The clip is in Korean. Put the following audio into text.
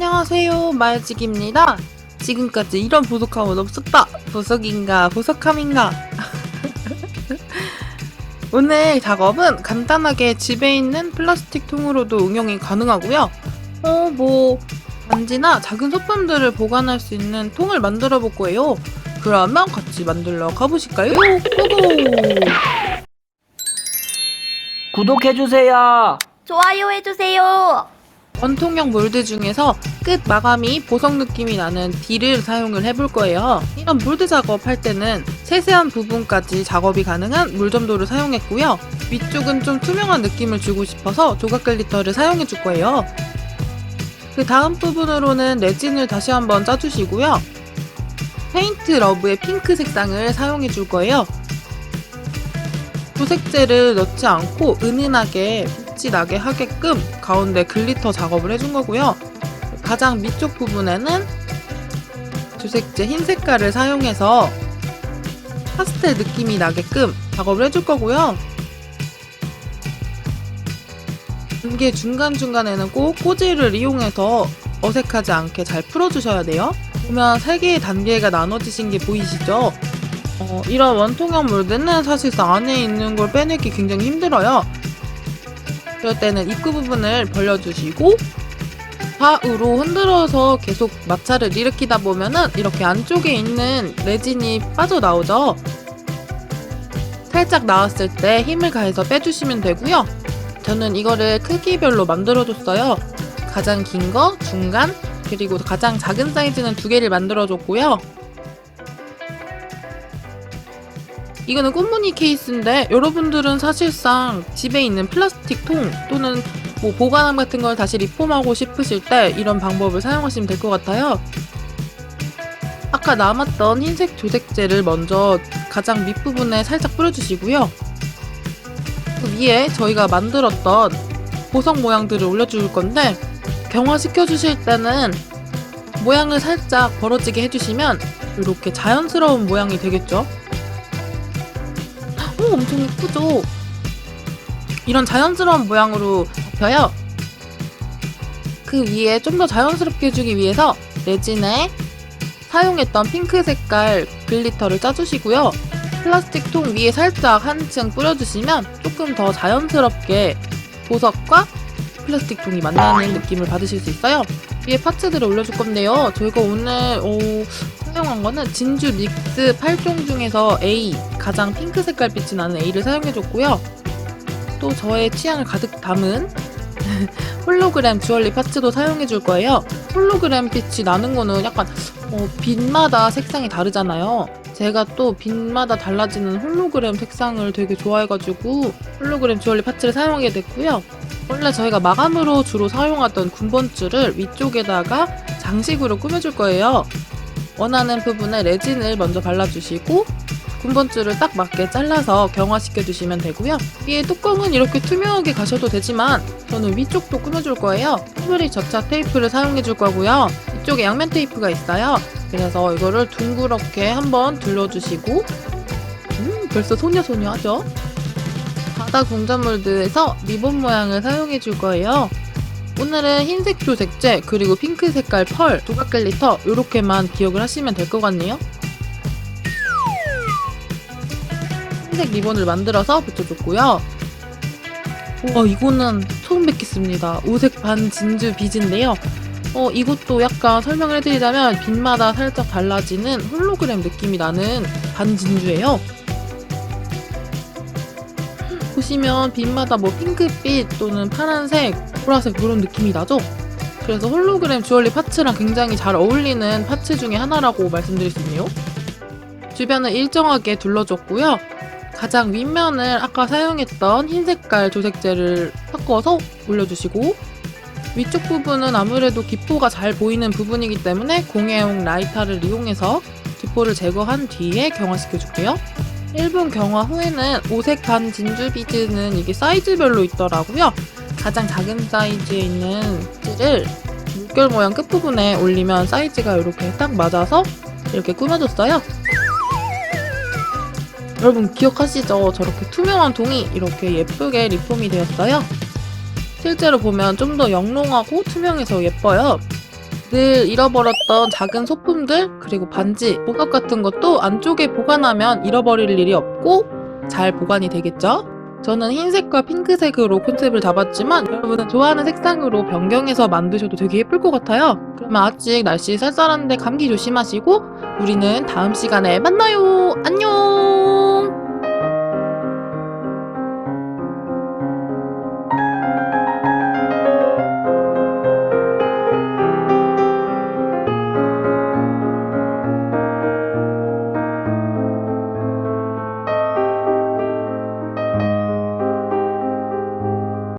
안녕하세요 말직입니다 지금까지 이런 보석함은 없었다 보석인가 보석함인가 오늘 작업은 간단하게 집에 있는 플라스틱 통으로도 응용이 가능하고요 어 뭐 반지나 작은 소품들을 보관할 수 있는 통을 만들어 볼 거예요 그러면 같이 만들러 가보실까요? 고고! 구독해주세요. 좋아요 해주세요. 원통형 몰드 중에서 끝 마감이 보석 느낌이 나는 D를 사용을 해볼 거예요. 이런 몰드 작업할 때는 세세한 부분까지 작업이 가능한 물점도를 사용했고요. 위쪽은 좀 투명한 느낌을 주고 싶어서 조각 글리터를 사용해 줄 거예요. 그 다음 부분으로는 레진을 다시 한번 짜주시고요. 페인트 러브의 핑크 색상을 사용해 줄 거예요. 도색제를 넣지 않고 은은하게 빛이 나게 하게끔 가운데 글리터 작업을 해준 거고요. 가장 밑쪽 부분에는 주색제 흰 색깔을 사용해서 파스텔 느낌이 나게끔 작업을 해줄 거고요. 이게 중간중간에는 꼭 꼬지를 이용해서 어색하지 않게 잘 풀어주셔야 돼요. 보면 세 개의 단계가 나눠지신 게 보이시죠? 어, 이런 원통형 몰드는 사실상 안에 있는 걸 빼내기 굉장히 힘들어요. 그럴 때는 입구 부분을 벌려주시고 좌우로 흔들어서 계속 마찰을 일으키다 보면은 이렇게 안쪽에 있는 레진이 빠져나오죠. 살짝 나왔을 때 힘을 가해서 빼주시면 되고요. 저는 이거를 크기별로 만들어줬어요. 가장 긴 거, 중간, 그리고 가장 작은 사이즈는 두 개를 만들어줬고요. 이거는 꽃무늬 케이스인데 여러분들은 사실상 집에 있는 플라스틱 통 또는 뭐 보관함 같은 걸 다시 리폼하고 싶으실 때 이런 방법을 사용하시면 될 것 같아요. 아까 남았던 흰색 조색제를 먼저 가장 밑부분에 살짝 뿌려주시고요. 그 위에 저희가 만들었던 보석 모양들을 올려줄 건데 경화시켜 주실 때는 모양을 살짝 벌어지게 해주시면 이렇게 자연스러운 모양이 되겠죠. 오, 엄청 예쁘죠? 이런 자연스러운 모양으로 잡혀요. 그 위에 좀 더 자연스럽게 해주기 위해서 레진에 사용했던 핑크 색깔 글리터를 짜주시고요. 플라스틱 통 위에 살짝 한층 뿌려주시면 조금 더 자연스럽게 보석과 플라스틱 통이 만나는 느낌을 받으실 수 있어요. 위에 파츠들을 올려줄 건데요. 저희가 오늘 어, 사용한 거는 진주 믹스 8종 중에서 A 가장 핑크 색깔 빛이 나는 A를 사용해줬고요. 또 저의 취향을 가득 담은 홀로그램 주얼리 파츠도 사용해줄 거예요. 홀로그램 빛이 나는 거는 약간 어, 빛마다 색상이 다르잖아요. 제가 또 빛마다 달라지는 홀로그램 색상을 되게 좋아해가지고 홀로그램 주얼리 파츠를 사용하게 됐고요. 원래 저희가 마감으로 주로 사용하던 군번줄을 위쪽에다가 장식으로 꾸며줄 거예요. 원하는 부분에 레진을 먼저 발라주시고 군번줄을 딱 맞게 잘라서 경화시켜 주시면 되고요. 위에 뚜껑은 이렇게 투명하게 가셔도 되지만 저는 위쪽도 꾸며줄 거예요. 패브릭 접착 테이프를 사용해 줄 거고요. 이쪽에 양면 테이프가 있어요. 그래서 이거를 둥그렇게 한번 둘러주시고 음 벌써 소녀소녀 하죠? 바다 공자몰드에서 리본 모양을 사용해 줄 거예요. 오늘은 흰색 조색제 그리고 핑크 색깔 펄, 조각 글리터 이렇게만 기억을 하시면 될 것 같네요. 흰색 리본을 만들어서 붙여줬고요. 와 이거는 처음 뵙겠습니다. 오색 반 진주 비즈인데요. 어 이것도 약간 설명을 해드리자면 빛마다 살짝 달라지는 홀로그램 느낌이 나는 반 진주예요. 보시면 빛마다 뭐 핑크빛 또는 파란색, 보라색 그런 느낌이 나죠? 그래서 홀로그램 주얼리 파츠랑 굉장히 잘 어울리는 파츠 중에 하나라고 말씀드릴 수 있네요. 주변을 일정하게 둘러줬고요. 가장 윗면을 아까 사용했던 흰 색깔 조색제를 섞어서 올려주시고 위쪽 부분은 아무래도 기포가 잘 보이는 부분이기 때문에 공예용 라이터를 이용해서 기포를 제거한 뒤에 경화시켜 줄게요. 1분 경화 후에는 오색 반 진주 비즈는 이게 사이즈별로 있더라고요. 가장 작은 사이즈에 있는 비즈를 물결 모양 끝부분에 올리면 사이즈가 이렇게 딱 맞아서 이렇게 꾸며줬어요. 여러분 기억하시죠? 저렇게 투명한 통이 이렇게 예쁘게 리폼이 되었어요. 실제로 보면 좀 더 영롱하고 투명해서 예뻐요. 늘 잃어버렸던 작은 소품들 그리고 반지, 보석 같은 것도 안쪽에 보관하면 잃어버릴 일이 없고 잘 보관이 되겠죠? 저는 흰색과 핑크색으로 컨셉을 잡았지만 여러분은 좋아하는 색상으로 변경해서 만드셔도 되게 예쁠 것 같아요. 그러면 아직 날씨 쌀쌀한데 감기 조심하시고 우리는 다음 시간에 만나요. 안녕!